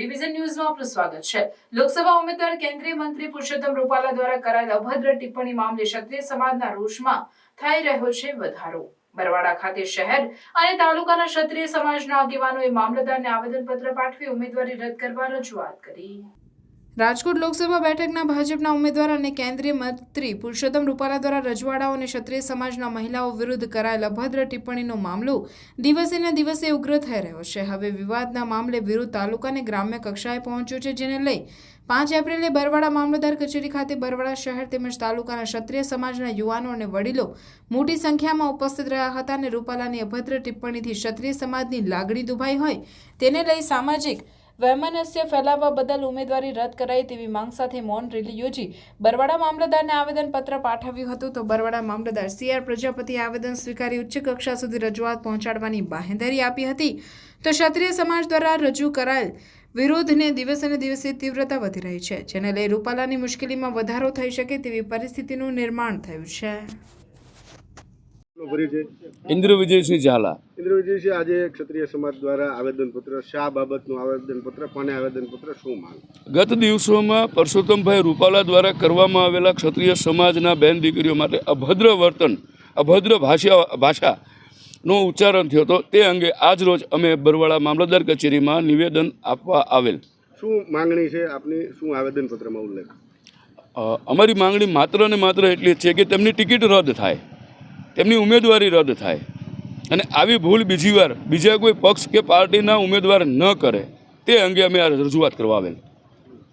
Division ન્યૂઝમાં આપનું સ્વાગત છે. લોકસભા ઉમેદવાર, કેન્દ્રીય મંત્રી પુરુષોત્તમ રૂપાલા દ્વારા કરાયેલ અભદ્ર ટિપ્પણી મામલે ક્ષત્રિય સમાજના રોષમાં થઈ રહ્યો છે વધારો. બરવાડા ખાતે શહેર અને તાલુકાના ક્ષત્રિય સમાજના આગેવાનોએ મામલતદારને આવેદનપત્ર પાઠવી ઉમેદવારી રદ કરવા રજૂઆત કરી. રાજકોટ લોકસભા બેઠકના ભાજપના ઉમેદવાર અને કેન્દ્રીય મંત્રી પુરુષોત્તમ રૂપાલા દ્વારા રજવાડાઓ અને ક્ષત્રિય સમાજના મહિલાઓ વિરુદ્ધ કરાયેલ અભદ્ર ટિપ્પણીનો મામલો દિવસે ને દિવસે ઉગ્ર થઈ રહ્યો છે. હવે વિવાદના મામલે વિરુદ્ધ તાલુકાને ગ્રામ્ય કક્ષાએ પહોંચ્યો છે, જેને લઈ પાંચ એપ્રિલે બરવાડા મામલતદાર કચેરી ખાતે બરવાડા શહેર તેમજ તાલુકાના ક્ષત્રિય સમાજના યુવાનો અને વડીલો મોટી સંખ્યામાં ઉપસ્થિત રહ્યા હતા અને રૂપાલાની અભદ્ર ટિપ્પણીથી ક્ષત્રિય સમાજની લાગણી દુભાઈ હોય તેને લઈ સામાજિક વૈમનસ્ય ફેલાવવા બદલ ઉમેદવારી રદ કરાઈ તેવી માંગ સાથે મૌન રેલી યોજી. બરવાડા મામલતદારને આવેદનપત્ર પાઠવ્યું હતું તો બરવાડા મામલતદાર સી આર પ્રજાપતિએ આવેદન સ્વીકારી ઉચ્ચ કક્ષા સુધી રજૂઆત પહોંચાડવાની બાહેંધરી આપી હતી. તો ક્ષત્રિય સમાજ દ્વારા રજૂ કરાયેલ વિરોધને દિવસે ને દિવસે તીવ્રતા વધી રહી છે, જેને લઈ રૂપાલાની મુશ્કેલીમાં વધારો થઈ શકે તેવી પરિસ્થિતિનું નિર્માણ થયું છે. ઇન્દ્ર વિજયસિંહ ઝાલા. ઇન્દ્ર વિજયસિંહ આજે ક્ષત્રિય સમાજ દ્વારા આવેદનપત્ર શા બાબતનું આવેદનપત્ર કોને આવેદનપત્ર શું માંગ? ગત દિવસોમાં પરસોત્તમભાઈ રૂપાલા દ્વારા કરવામાં આવેલા ક્ષત્રિય સમાજના બેન દીકરીઓ માટે અભદ્ર વર્તન અભદ્ર ભાષા ભાષાનો ઉચ્ચારણ થયો હતો. તે અંગે આજ રોજ અમે બરવાળા મામલતદાર કચેરીમાં નિવેદન આપવા આવેલ. શું માંગણી છે આપની? શું આવેદનપત્રમાં ઉલ્લેખ? અમારી માંગણી માત્ર ને માત્ર એટલી જ છે કે તેમની ટિકિટ રદ થાય. તેમની ઉમેદવારી રદ થાય. અને આવી ભૂલ બીજી વાર, બીજા કોઈ પક્ષ કે પાર્ટીના ઉમેદવાર ન કરે, તે અંગે અમે આ રજૂઆત કરવા આવેલ.